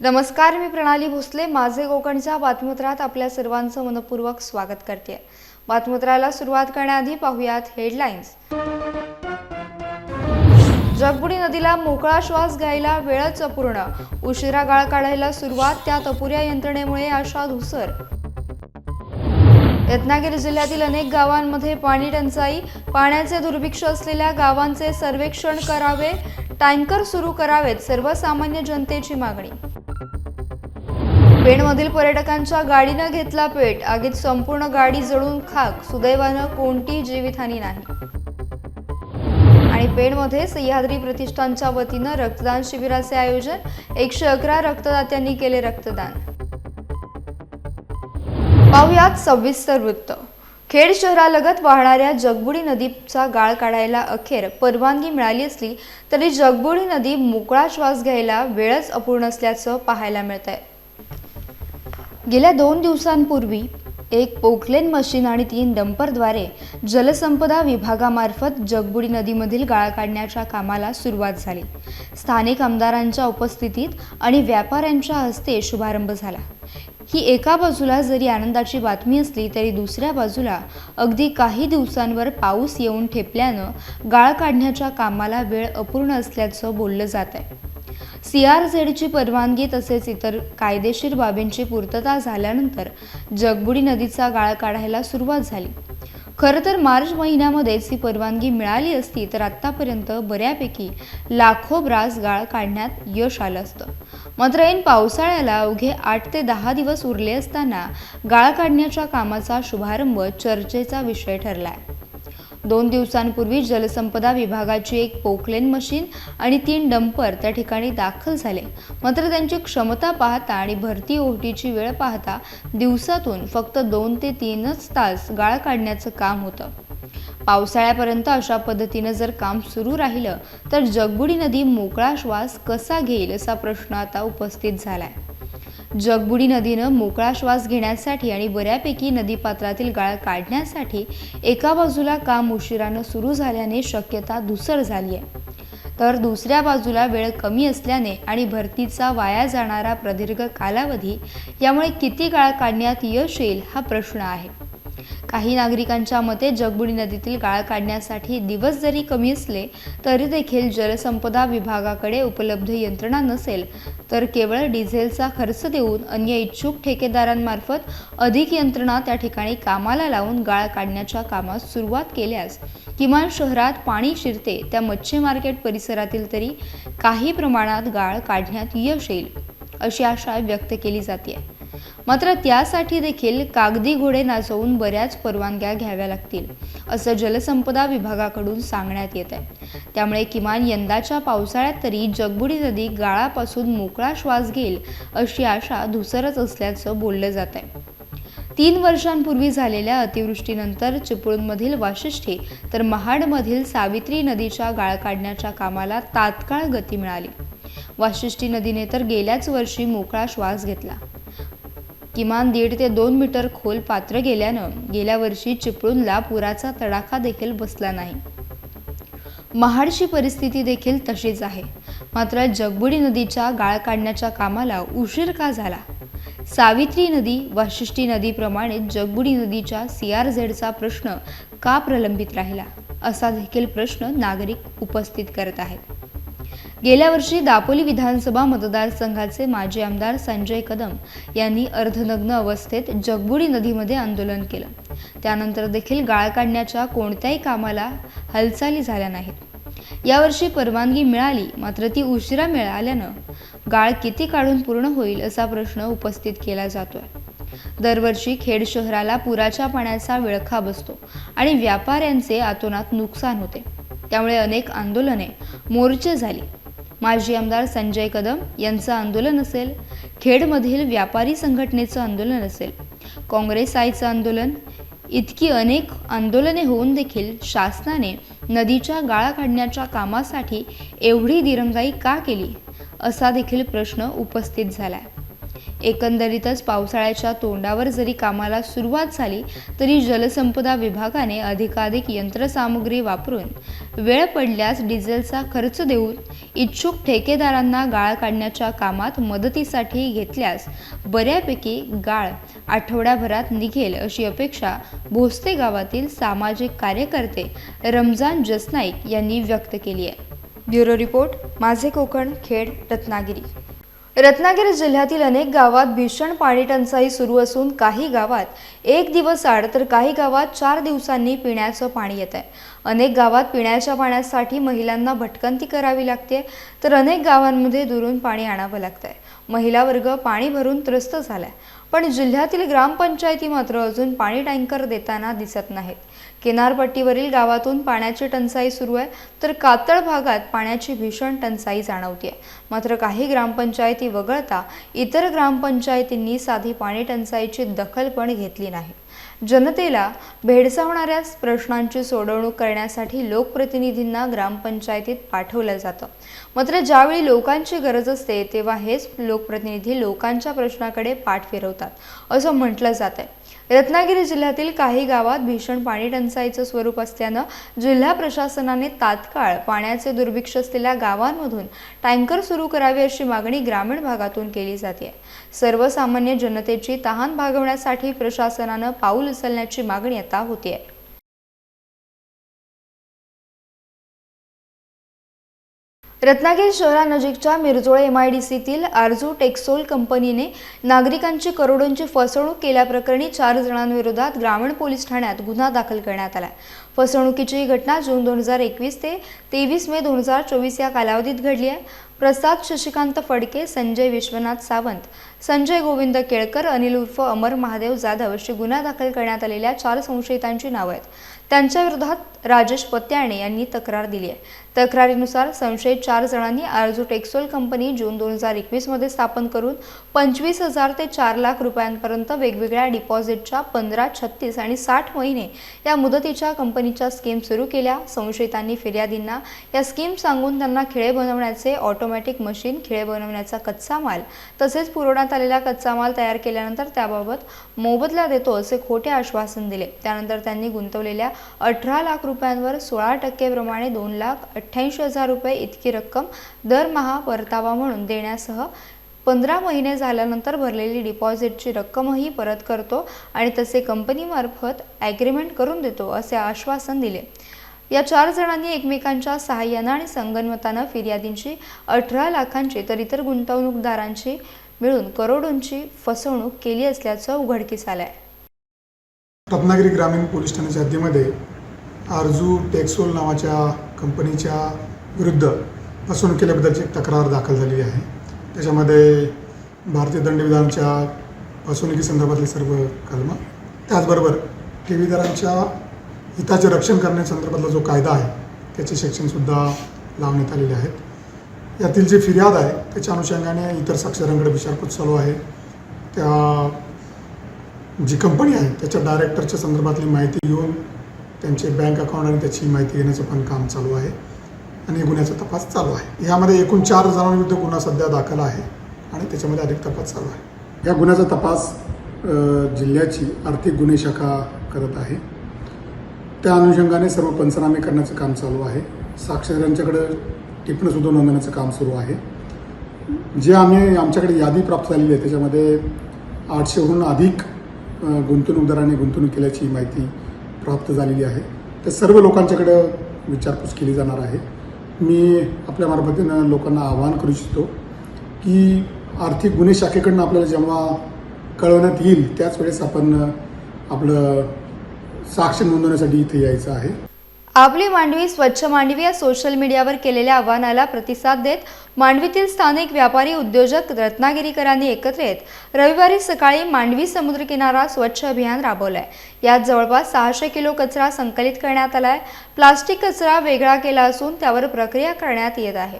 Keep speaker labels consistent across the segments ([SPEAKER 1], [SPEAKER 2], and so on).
[SPEAKER 1] नमस्कार मी प्रणाली भोसले. माझे कोकणच्या बातमीत्रात आपल्या सर्वांचं मनपूर्वक स्वागत करते. बातमीत्राला सुरुवात करण्याआधी पाहुयात हेडलाईन्स जगबुडी नदीला मोकळा श्वास घ्यायला वेळच अपूर्ण. उशिरा गाळ काढायला सुरुवात त्यात अपुऱ्या यंत्रणेमुळे आशा धुसर. रत्नागिरी जिल्ह्यातील अनेक गावांमध्ये पाणी टंचाई पाण्याचे दुर्भिक्ष असलेल्या गावांचे सर्वेक्षण करावे टँकर सुरू करावेत सर्वसामान्य जनतेची मागणी. पेणमधील पर्यटकांच्या गाडीनं घेतला पेट आगीत संपूर्ण गाडी जळून खाक सुदैवानं कोणतीही जीवितहानी नाही. आणि पेणमध्ये सह्याद्री प्रतिष्ठानच्या वतीनं रक्तदान शिबिराचे आयोजन एकशे अकरा रक्तदात्यांनी केले रक्तदान. पाहुयात सविस्तर वृत्त. खेड शहरालगत वाहणाऱ्या जगबुडी नदीचा गाळ काढायला अखेर परवानगी मिळाली असली तरी जगबुडी नदी मोकळा श्वास घ्यायला वेळच अपूर्ण असल्याचं पाहायला मिळत आहे गेल्या दोन दिवसांपूर्वी एक पोकलेन मशीन आणि तीन डंपरद्वारे जलसंपदा विभागामार्फत जगबुडी नदीमधील गाळ काढण्याच्या कामाला सुरुवात झाली. स्थानिक आमदारांच्या उपस्थितीत आणि व्यापाऱ्यांच्या हस्ते शुभारंभ झाला. ही एका बाजूला जरी आनंदाची बातमी असली तरी दुसऱ्या बाजूला अगदी काही दिवसांवर पाऊस येऊन ठेपल्यानं गाळ काढण्याच्या कामाला वेळ अपूर्ण असल्याचं बोललं जात आहे सी आर झेडची परवानगी तसेच इतर कायदेशीर बाबींची पूर्तता झाल्यानंतर जगबुडी नदीचा गाळ काढायला सुरुवात झाली. खरं तर मार्च महिन्यामध्येच ही परवानगी मिळाली असती तर आत्तापर्यंत बऱ्यापैकी लाखो ब्रास गाळ काढण्यात यश आलं असतं. मात्र ऐन पावसाळ्याला अवघे आठ ते दहा दिवस उरले असताना गाळ काढण्याच्या कामाचा शुभारंभ चर्चेचा विषय ठरलाय. दोन दिवसांपूर्वी जलसंपदा विभागाची एक पोकलेन मशीन आणि तीन डंपर त्या ठिकाणी दाखल झाले. मात्र त्यांची क्षमता पाहता आणि भरती ओहटीची वेळ पाहता दिवसातून फक्त दोन ते तीनच तास गाळ काढण्याचं काम होतं. पावसाळ्यापर्यंत अशा पद्धतीनं जर काम सुरू राहिलं तर जगबुडी नदी मोकळा श्वास कसा घेईल असा प्रश्न आता उपस्थित झाला आहे जगबुडी नदीनं मोकळा श्वास घेण्यासाठी आणि बऱ्यापैकी नदीपात्रातील गाळ काढण्यासाठी एका बाजूला काम उशिरानं सुरू झाल्याने शक्यता धुसर झाली आहे. तर दुसऱ्या बाजूला वेळ कमी असल्याने आणि भरतीचा वाया जाणारा प्रदीर्घ कालावधी यामुळे किती गाळ काढण्यात यश येईल हा प्रश्न आहे. काही नागरिकांच्या मते जगबुडी नदीतील गाळ काढण्यासाठी दिवस जरी कमी असले तरी देखील जलसंपदा विभागाकडे उपलब्ध यंत्रणा नसेल तर केवळ डिझेलचा खर्च देऊन अन्य इच्छुक ठेकेदारांमार्फत अधिक यंत्रणा त्या ठिकाणी कामाला लावून गाळ काढण्याच्या कामास सुरुवात केल्यास किमान शहरात पाणी शिरते त्या मच्छी मार्केट परिसरातील तरी काही प्रमाणात गाळ काढण्यात यश येईल अशी आशा व्यक्त केली जाते मात्र त्यासाठी देखील कागदी घोडे नाचवून बऱ्याच परवानग्या घ्याव्या लागतील असं जलसंपदा विभागाकडून सांगण्यात येत आहे. त्यामुळे किमान यंदाच्या पावसाळ्यात तरी जगबुडी नदी गाळापासून मोकळा श्वास घेईल अशी आशा धुसरच असल्याचं बोललं जात आहे. तीन वर्षांपूर्वी झालेल्या अतिवृष्टीनंतर चिपळूणमधील वाशिष्ठी तर महाडमधील सावित्री नदीच्या गाळ काढण्याच्या कामाला तात्काळ गती मिळाली. वाशिष्ठी नदीने तर गेल्याच वर्षी मोकळा श्वास घेतला. किमान दीड ते दोन मीटर खोल पात्र गेल्यानं गेल्या वर्षी चिपळूणला पुराचा तडाखा देखील बसला नाही. महाडची परिस्थिती देखील तशीच आहे. मात्र जगबुडी नदीच्या गाळ काढण्याच्या कामाला उशीर का झाला? सावित्री नदी वाशिष्ठी नदीप्रमाणे जगबुडी नदीच्या सी आर झेडचा प्रश्न का प्रलंबित राहिला? असा देखील प्रश्न नागरिक उपस्थित करत आहेत. गेल्या वर्षी दापोली विधानसभा मतदारसंघाचे माजी आमदार संजय कदम यांनी अर्धनग्न अवस्थेत जगबुडी नदीमध्ये आंदोलन केलं. त्यानंतर देखील गाळ काढण्याच्या कोणत्याही कामाला हालचाली झाल्या नाहीत. यावर्षी परवानगी मिळाली मात्र ती उशिरा मिळाल्यानं गाळ किती काढून पूर्ण होईल असा प्रश्न उपस्थित केला जातोय. दरवर्षी खेड शहराला पुराच्या पाण्याचा विळखा बसतो आणि व्यापाऱ्यांचे आतोनात नुकसान होते. त्यामुळे अनेक आंदोलने मोर्चे झाली. माजी आमदार संजय कदम यांचं आंदोलन असेल खेडमधील व्यापारी संघटनेचं आंदोलन असेल काँग्रेस आईचं आंदोलन इतकी अनेक आंदोलने होऊन देखील शासनाने नदीच्या गाळा काढण्याच्या कामासाठी एवढी दिरंगाई का केली असा देखील प्रश्न उपस्थित झाला आहे एकंदरीतच पावसाळ्याच्या तोंडावर जरी कामाला सुरुवात झाली तरी जलसंपदा विभागाने अधिकाधिक यंत्रसामुग्री वापरून वेळ पडल्यास डिझेलचा खर्च देऊन इच्छुक ठेकेदारांना गाळ काढण्याच्या कामात मदतीसाठी घेतल्यास बऱ्यापैकी गाळ आठवड्याभरात निघेल अशी अपेक्षा भोसते गावातील सामाजिक कार्यकर्ते रमजान जसनाईक यांनी व्यक्त केली आहे. ब्युरो रिपोर्ट माझे कोकण खेड रत्नागिरी. रत्नागिरी जिल्ह्यातील अनेक गावात भीषण पाणी टंचाई सुरू असून काही गावात एक दिवस आड तर काही गावात चार दिवसांनी पिण्याचं पाणी येत आहे अनेक गावात पिण्याच्या पाण्यासाठी महिलांना भटकंती करावी लागते तर अनेक गावांमध्ये दुरून पाणी आणावं लागतंय. महिला वर्ग पाणी भरून त्रस्त झालाय. पण जिल्ह्यातील ग्रामपंचायती मात्र अजून पाणी टँकर देताना दिसत नाहीत. किनारपट्टीवरील गावातून पाण्याची टंचाई सुरू आहे तर कातळ भागात पाण्याची भीषण टंचाई जाणवते मात्र काही ग्रामपंचायती वगळता इतर ग्रामपंचायतींनी साधी पाणी टंचाईची दखल पण घेतली नाही. जनतेला भेडसावणाऱ्या प्रश्नांची सोडवणूक करण्यासाठी लोकप्रतिनिधींना ग्रामपंचायतीत पाठवलं जातं. मात्र ज्यावेळी लोकांची गरज असते तेव्हा हेच लोकप्रतिनिधी लोकांच्या प्रश्नाकडे पाठ फिरवतात असं म्हटलं जातं आहे रत्नागिरी जिल्ह्यातील काही गावात भीषण पाणी टंचाईचं स्वरूप असल्यानं जिल्हा प्रशासनाने तात्काळ पाण्याचे दुर्भिक्ष असलेल्या गावांमधून टँकर सुरू करावे अशी मागणी ग्रामीण भागातून केली जाते. सर्वसामान्य जनतेची तहान भागवण्यासाठी प्रशासनानं पाऊल उचलण्याची मागणी आता आहे रत्नागिरी शहरानजीकच्या मिरजोळे एम आय डी सीतील आरजू टेक्सोल कंपनीने नागरिकांची करोडोंची फसवणूक केल्याप्रकरणी चार जणांविरोधात ग्रामीण पोलीस ठाण्यात गुन्हा दाखल करण्यात आला. फसवणुकीची ही घटना जून दोन हजार एकवीस ते तेवीस मे दोन हजार चोवीस या कालावधीत घडली आहे. प्रसाद शशिकांत फडके संजय विश्वनाथ सावंत संजय गोविंद केळकर अनिल उर्फ अमर महादेव जाधव अशी गुन्हा दाखल करण्यात आलेल्या चार संशयितांची नावं आहेत. त्यांच्या विरोधात राजेश पत्याणे यांनी तक्रार दिली आहे. तक्रारीनुसार संशयित चार जणांनी आरजू टेक्सोल कंपनी जून दोन हजार एकवीसमध्ये स्थापन करून पंचवीस हजार ते चार लाख रुपयांपर्यंत वेगवेगळ्या डिपॉझिटच्या पंधरा छत्तीस आणि साठ महिने या मुदतीच्या कंपनीच्या स्कीम सुरू केल्या. संशयितांनी फिर्यादींना या स्कीम सांगून त्यांना खिळे बनवण्याचे ऑटोमॅटिक मशीन खिळे बनवण्याचा कच्चा माल तसेच पुरवण्यात आलेला कच्चा माल तयार केल्यानंतर त्याबाबत मोबदला देतो असे खोटे आश्वासन दिले. त्यानंतर त्यांनी गुंतवलेल्या अठरा लाख रुपयांवर सोळा टक्केप्रमाणे दोन लाख अठ्ठ्याऐंशी हजार रुपये इतकी रक्कम दरमहा परतावा म्हणून देण्यासह पंधरा महिने झाल्यानंतर भरलेली डिपॉझिटची रक्कमही परत करतो आणि तसे कंपनीमार्फत ॲग्रीमेंट करून देतो असे आश्वासन दिले. या चार जणांनी एकमेकांच्या सहाय्यानं आणि संगनमतानं फिर्यादींची अठरा लाखांची तर इतर गुंतवणूकदारांची मिळून करोडोंची फसवणूक केली असल्याचं उघडकीस आलं आहे
[SPEAKER 2] रत्नागिरी ग्रामीण पोलीस ठाण्याच्या हद्दीमध्ये आरजू टेक्सोल नावाच्या कंपनीच्या विरुद्ध फसवणूक केल्याबद्दलची एक तक्रार दाखल झालेली आहे. त्याच्यामध्ये भारतीय दंडविधानच्या फसवणुकीसंदर्भातले सर्व कलमं त्याचबरोबर ठेवीदारांच्या हिताचे रक्षण करण्यासंदर्भातला जो कायदा आहे त्याचे सेक्शनसुद्धा लावण्यात आलेले आहेत. यातील जे फिर्याद आहे त्याच्या अनुषंगाने इतर साक्षीदारांकडे विचारपूस चालू आहे. त्या जी कंपनी आहे त्याच्या डायरेक्टरच्या संदर्भातली माहिती घेऊन त्यांचे बँक अकाउंट आणि त्याची माहिती घेण्याचं पण काम चालू आहे आणि गुन्ह्याचा तपास चालू आहे. यामध्ये एकूण चार जणांविरुद्ध गुन्हा सध्या दाखल आहे आणि त्याच्यामध्ये अधिक तपास चालू आहे. या गुन्ह्याचा तपास जिल्ह्याची आर्थिक गुन्हे शाखा करत आहे. त्या अनुषंगाने सर्व पंचनामे करण्याचं काम चालू आहे. साक्षीदारांच्याकडं टिपणंसुद्धा नोंदवण्याचं काम सुरू आहे. जे आम्ही आमच्याकडे यादी प्राप्त झालेली आहे त्याच्यामध्ये आठशेहून अधिक गुंतवणूकदाराने गुंतवणूक केल्याची माहिती प्राप्त झालेली आहे. त्या सर्व लोकांच्याकडं विचारपूस केली जाणार आहे. मी आपल्या मार्फतीनं लोकांना आवाहन करू इच्छितो की आर्थिक गुन्हे शाखेकडनं आपल्याला जेव्हा कळवण्यात येईल त्याच वेळेस आपण आपलं साक्ष नोंदवण्यासाठी इथे यायचं आहे.
[SPEAKER 1] आपली मांडवी स्वच्छ मांडवी या सोशल मीडियावर केलेल्या आव्हानाला प्रतिसाद देत मांडवीतील स्थानिक व्यापारी उद्योजक रत्नागिरीकरांनी एकत्र येत रविवारी सकाळी मांडवी समुद्रकिनारा स्वच्छ अभियान राबवलंय. यात जवळपास सहाशे किलो कचरा संकलित करण्यात आलाय. प्लास्टिक कचरा वेगळा केला असून त्यावर प्रक्रिया करण्यात येत आहे.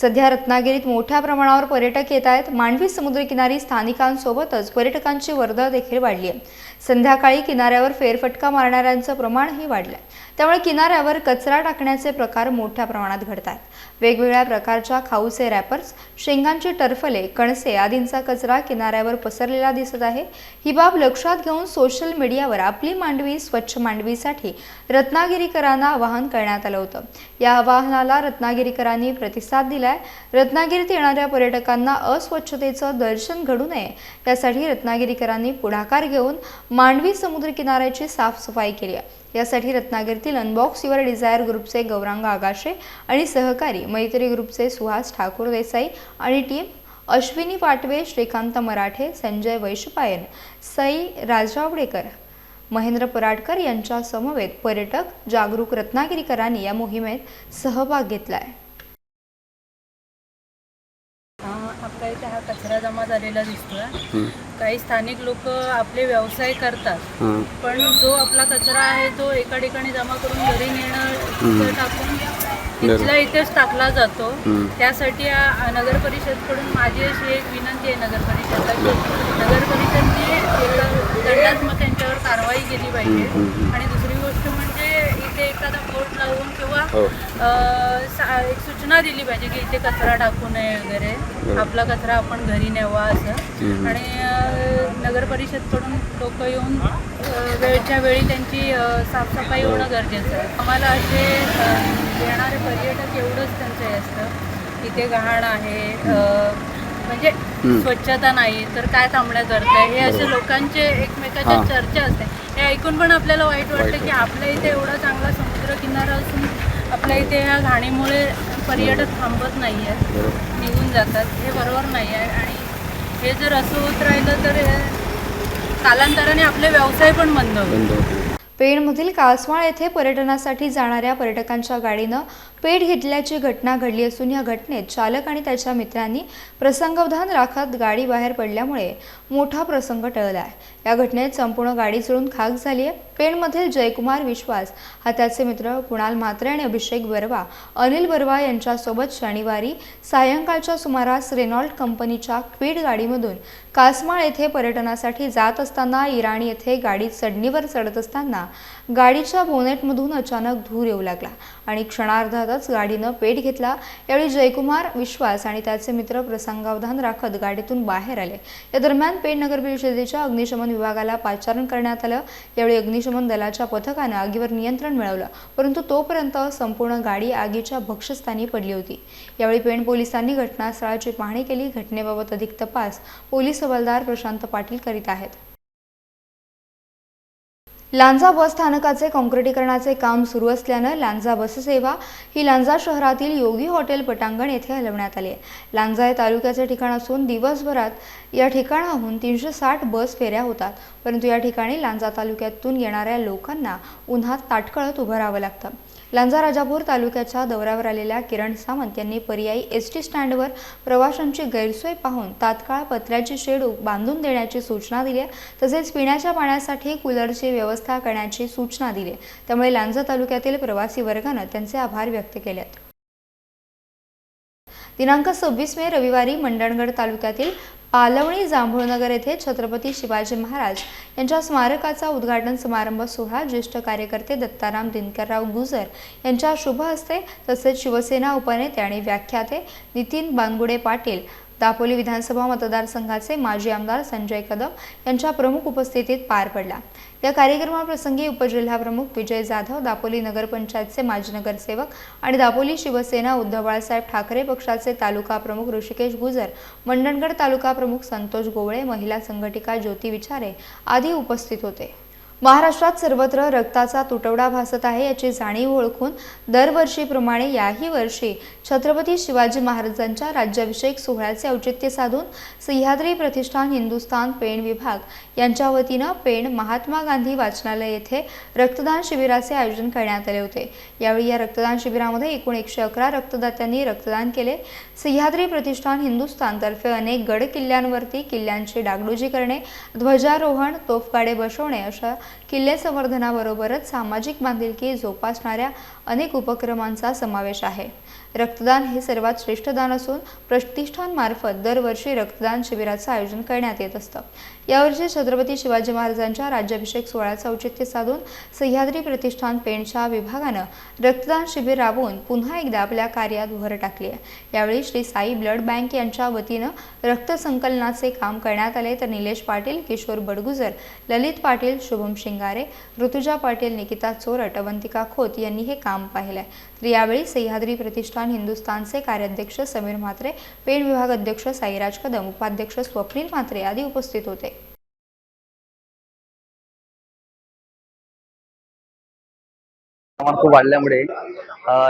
[SPEAKER 1] सध्या रत्नागिरीत मोठ्या प्रमाणावर पर्यटक येत आहेत. मांडवी समुद्रकिनारी स्थानिकांसोबतच पर्यटकांची वर्दळ देखील वाढली आहे संध्याकाळी किनाऱ्यावर फेरफटका मारणाऱ्यांचं प्रमाणही वाढलंय. त्यामुळे किनाऱ्यावर कचरा टाकण्याचे प्रकार मोठ्या प्रमाणात घडत आहेत वेगवेगळ्या प्रकारच्या खाऊचे रॅपर्स शेंगांची टरफले कणसे आदींचा कचरा किनाऱ्यावर पसरलेला दिसत आहे. ही बाब लक्षात घेऊन सोशल मीडियावर आपली मांडवी स्वच्छ मांडवीसाठी रत्नागिरीकरांना आवाहन करण्यात आलं होतं. या आवाहनाला रत्नागिरीकरांनी प्रतिसाद दिलाय. रत्नागिरीत येणाऱ्या पर्यटकांना अस्वच्छतेचं दर्शन घडू नये यासाठी रत्नागिरीकरांनी पुढाकार घेऊन मांडवी समुद्रकिनाऱ्याची साफसफाई केली आहे. यासाठी रत्नागिरीतील अनबॉक्स युअर डिझायर ग्रुपचे गौरांग आगाशे आणि सहकारी मैत्री ग्रुपचे सुहास ठाकूर देसाई आणि टीम अश्विनी पाटवे श्रीकांत मराठे संजय वैशपायन सई राजावडेकर महेंद्र पराडकर यांच्या समवेत पर्यटक जागरूक रत्नागिरीकरांनी या मोहिमेत सहभाग
[SPEAKER 3] घेतला आहे इथे हा कचरा जमा झालेला दिसतोय. काही स्थानिक लोक आपले व्यवसाय करतात. पण जो आपला कचरा आहे तो एका ठिकाणी जमा करून घरी नेणं टाकून इथल्या इथेच टाकला जातो. त्यासाठी नगर परिषदकडून माझी अशी एक विनंती आहे नगर परिषदला की नगर परिषदने दंडात्मक यांच्यावर कारवाई केली पाहिजे आणि दुसरी एखादा बोर्ड लावून किंवा अ, सा- एक सूचना दिली पाहिजे की इथे कचरा टाकू नये वगैरे. आपला कचरा आपण घरी न्यावा असं. आणि अ, नगर परिषदकडून लोक येऊन अ, वेळच्या वेळी त्यांची अ, साफसफाई होणं गरजेचं आहे. आम्हाला असे अ, येणारे पर्यटक एवढंच त्यांचं हे असतं. इथे घाण आहे अ, म्हणजे स्वच्छता नाही तर काय थांबण्यात अर्थ आहे हे असे लोकांचे एकमेकाच्या चर्चा असते. हे ऐकून पण आपल्याला वाईट वाटतं की आपल्या इथे एवढा चांगला समुद्र किनारा असून आपल्या इथे ह्या घाणीमुळे पर्यटक थांबत नाही आहेत निघून जातात. हे बरोबर नाही आहे आणि हे जर असं होत राहिलं तर हे कालांतराने आपले व्यवसाय पण बंद होतील.
[SPEAKER 1] पेणमधील कासवाळ येथे पर्यटनासाठी जाणाऱ्या पर्यटकांच्या गाडीनं पेट घेतल्याची घटना घडली असून या घटनेत चालक आणि त्याच्या मित्रांनी प्रसंगवधान राखत गाडी बाहेर पडल्यामुळे मोठा प्रसंग टळला आहे या घटनेत संपूर्ण गाडी जळून खाक झाली आहे. पेणमधील जयकुमार विश्वास हा त्याचे मित्र कुणाल म्हात्रे आणि अभिषेक बर्वा अनिल बर्वा यांच्यासोबत शनिवारी सायंकाळच्या सुमारास रेनॉल्ट कंपनीच्या क्विड गाडीमधून कासमाळ येथे पर्यटनासाठी जात असताना इराणी येथे गाडी चढणीवर चढत असताना गाडीच्या बोनेटमधून अचानक धूर येऊ लागला आणि क्षणार्धातच गाडीनं पेट घेतला. यावेळी जयकुमार विश्वास आणि त्याचे मित्र प्रसंगावधान राखत गाडीतून बाहेर आले. या दरम्यान पेण नगर परिषदेच्या अग्निशमन विभागाला पाचारण करण्यात आलं. यावेळी अग्निशमन दलाच्या पथकानं आगीवर नियंत्रण मिळवलं. परंतु तोपर्यंत संपूर्ण गाडी आगीच्या भक्षस्थानी पडली होती. यावेळी पेण पोलिसांनी घटनास्थळाची पाहणी केली. घटनेबाबत अधिक तपास पोलीस हवालदार प्रशांत पाटील करीत आहेत. लांजा बस स्थानकाचे काँक्रिटीकरणाचे काम सुरू असल्यानं लांजा बससेवा ही लांजा शहरातील योगी हॉटेल पटांगण येथे हलवण्यात आली आहे. लांजा हे तालुक्याचे ठिकाण असून दिवसभरात या ठिकाणाहून तीनशे साठ बस फेऱ्या होतात. परंतु या ठिकाणी लांजा तालुक्यातून येणाऱ्या लोकांना उन्हात ताटकळत उभं राहावं लागतं. लांजा राजापूर तालुक्याच्या दौऱ्यावर आलेल्या किरण सावंत यांनी पर्यायी एस टी स्टँडवर प्रवाशांची गैरसोय पाहून तात्काळ पत्र्याची शेड बांधून देण्याची सूचना दिली आहे. तसेच पिण्याच्या पाण्यासाठी कूलरची व्यवस्था करण्याची सूचना दिली त्यामुळे लांजा तालुक्यातील प्रवासी वर्गानं त्यांचे आभार व्यक्त केले आहेत. दिनांक सव्वीस मे रविवारी मंडणगड तालुक्यातील पालवणी जांभूळनगर येथे छत्रपती शिवाजी महाराज यांच्या स्मारकाचा उद्घाटन समारंभ सोहळा ज्येष्ठ कार्यकर्ते दत्ताराम दिनकरराव गुजर यांच्या शुभ हस्ते तसेच शिवसेना उपनेते आणि व्याख्याते नितीन बांगुडे पाटील दापोली विधानसभा मतदारसंघाचे माजी आमदार संजय कदम यांच्या प्रमुख उपस्थितीत पार पडला. या कार्यक्रमाप्रसंगी उपजिल्हाप्रमुख विजय जाधव दापोली नगरपंचायतचे माजी नगरसेवक आणि दापोली शिवसेना उद्धव बाळासाहेब ठाकरे पक्षाचे तालुका प्रमुख ऋषिकेश गुजर मंडणगड तालुका प्रमुख संतोष गोवळे महिला संघटिका ज्योती विचारे आदी उपस्थित होते. महाराष्ट्रात सर्वत्र रक्ताचा तुटवडा भासत आहे याची जाणीव ओळखून दरवर्षीप्रमाणे याही वर्षी छत्रपती शिवाजी महाराजांच्या राज्याभिषेक सोहळ्याचे औचित्य साधून सह्याद्री प्रतिष्ठान हिंदुस्थान पेण विभाग यांच्या वतीनं पेण महात्मा गांधी वाचनालय येथे रक्तदान शिबिराचे आयोजन करण्यात आले होते. यावेळी या रक्तदान शिबिरामध्ये एकूण एकशे अकरा रक्तदात्यांनी रक्तदान केले. सह्याद्री प्रतिष्ठान हिंदुस्थानतर्फे अनेक गड किल्ल्यांवरती किल्ल्यांची डागडुजी करणे ध्वजारोहण तोफगाडे बसवणे अशा किल्ले संवर्धनाबरोबरच सामाजिक बांधिलकी जोपासणाऱ्या अनेक उपक्रमांचा समावेश आहे. रक्तदान हे सर्वात श्रेष्ठ दान असून प्रतिष्ठानमार्फत दरवर्षी रक्तदान शिबिराचं आयोजन करण्यात येत असतं. यावर्षी छत्रपती शिवाजी महाराजांच्या राज्याभिषेक सोहळ्याचं औचित्य साधून सह्याद्री प्रतिष्ठान पेणच्या विभागानं रक्तदान शिबिर राबवून पुन्हा एकदा आपल्या कार्यात भर टाकली आहे. यावेळी श्री साई ब्लड बँक यांच्या वतीनं रक्त संकलनाचे काम करण्यात आले तर निलेश पाटील किशोर बडगुजर ललित पाटील शुभम शिंगारे ऋतुजा पाटील निकिता चोरट अवंतिका खोत यांनी हे काम पाहिलंय. तर यावेळी सह्याद्री प्रतिष्ठान हिंदुस्थानचे कार्याध्यक्ष समीर म्हात्रे पेण विभाग अध्यक्ष साईराज कदम उपाध्यक्ष स्वप्नील म्हात्रे आदी उपस्थित होते.
[SPEAKER 4] प्रमाण खूप वाढल्यामुळे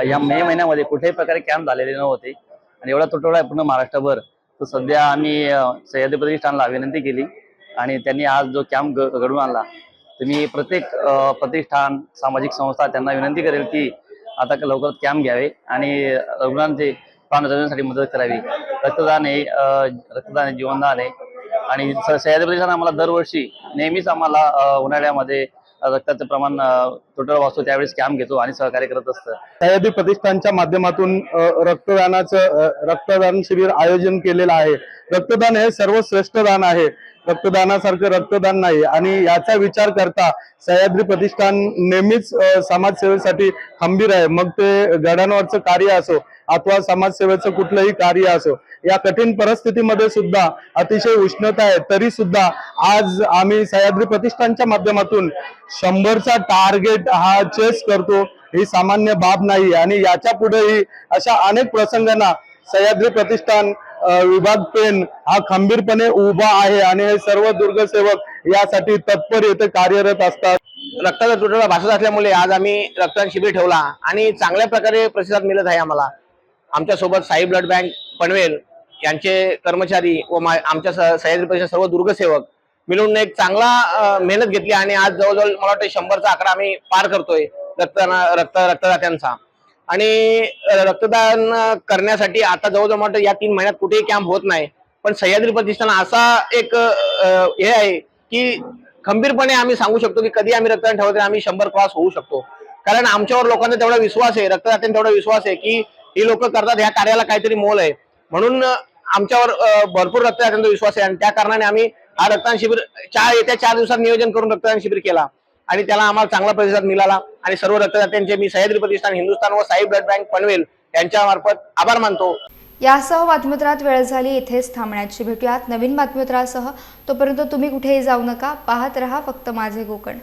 [SPEAKER 4] या मे महिन्यामध्ये कुठेही प्रकारे कॅम्प झालेले नव्हते आणि एवढा तुटवडा आहे पूर्ण महाराष्ट्रभर. तर सध्या आम्ही सह्याद्री प्रतिष्ठानला विनंती केली आणि त्यांनी आज जो कॅम्प घडवून आणला तर मी प्रत्येक प्रतिष्ठान सामाजिक संस्था त्यांना विनंती करेल की आता लवकरच कॅम्प घ्यावे आणि रुग्णांचे प्राण वाचवण्यासाठी मदत करावी. रक्तदान हे रक्तदान हे जीवनदान आहे. आणि सह्याद्री प्रदेशात आम्हाला दरवर्षी नेहमीच आम्हाला उन्हाळ्यामध्ये रक्ताचं प्रमाण टोटल वाचतो त्यावेळेस कॅम्प घेतो आणि सहकार्य करत असतं.
[SPEAKER 5] सह्याद्री प्रतिष्ठानच्या माध्यमातून रक्तदानाचं रक्तदान शिबिर आयोजन केलेलं आहे. रक्तदान हे सर्वश्रेष्ठ दान आहे. रक्तदानासारखं रक्तदान नाही. आणि याचा विचार करता सह्याद्री प्रतिष्ठान नेहमीच समाजसेवेसाठी खंबीर आहे. मग ते गड्यांवरचं कार्य असो अथवा समाजसेवेचं कुठलंही कार्य असो या कठीण परिस्थितीमध्ये सुद्धा अतिशय उष्णता आहे तरी सुद्धा आज आम्ही सह्याद्री प्रतिष्ठानच्या माध्यमातून शंभरचा टार्गेट हा चेस करतो ही सामान्य बाब नाही. आणि याच्या पुढेही अशा अनेक प्रसंगांना सह्याद्री प्रतिष्ठान विभाग पेन हा खंबीरपणे उभा आहे आणि हे सर्व दुर्गसेवक यासाठी तत्पर येथे कार्यरत असतात.
[SPEAKER 6] रक्ताचा तुटवडा भासत असल्यामुळे आज आम्ही रक्तदान शिबिर ठेवला आणि चांगल्या प्रकारे प्रतिसाद मिळत आहे आम्हाला. आमच्यासोबत साई ब्लड बँक पनवेल यांचे कर्मचारी व आमच्या सह्याद्री परिषद सर्व दुर्गसेवक मिळून एक चांगला मेहनत घेतली आणि आज जवळजवळ मला वाटतं शंभरचा आकडा आम्ही पार करतोय रक्तदान रक्त रक्तदात्यांचा. आणि रक्तदान करण्यासाठी आता जवळजवळ मला वाटतं या तीन महिन्यात कुठेही कॅम्प होत नाही. पण सह्याद्री प्रतिष्ठान असा एक हे आहे की खंबीरपणे आम्ही सांगू शकतो की कधी आम्ही रक्तदान ठेवत आम्ही शंभर क्रॉस होऊ शकतो. कारण आमच्यावर लोकांचा तेवढा विश्वास आहे रक्तदात्यांचा तेवढा विश्वास आहे की ही लोक करतात ह्या कार्याला काहीतरी मोल आहे. म्हणून आमच्यावर भरपूर रक्तदात्यांचा विश्वास आहे. आणि त्या कारणाने आम्ही हा रक्तदान शिबिर चार येत्या चार दिवसात नियोजन करून रक्तदान शिबिर केला. आणि त्याला आम्हाला चांगला प्रतिसाद मिळाला. आणि सर्व रक्तदात्यांचे मी सह्याद्री प्रतिष्ठान हिंदुस्थान व साई ब्लड बँक पनवेल यांच्या मार्फत आभार मानतो.
[SPEAKER 1] यासह बातमीपत्रात वेळ झाली. इथेच थांबण्याची भेटूयात. नवीन बातमीपत्रासह तोपर्यंत तुम्ही कुठेही जाऊ नका. पाहत रहा फक्त माझे कोकण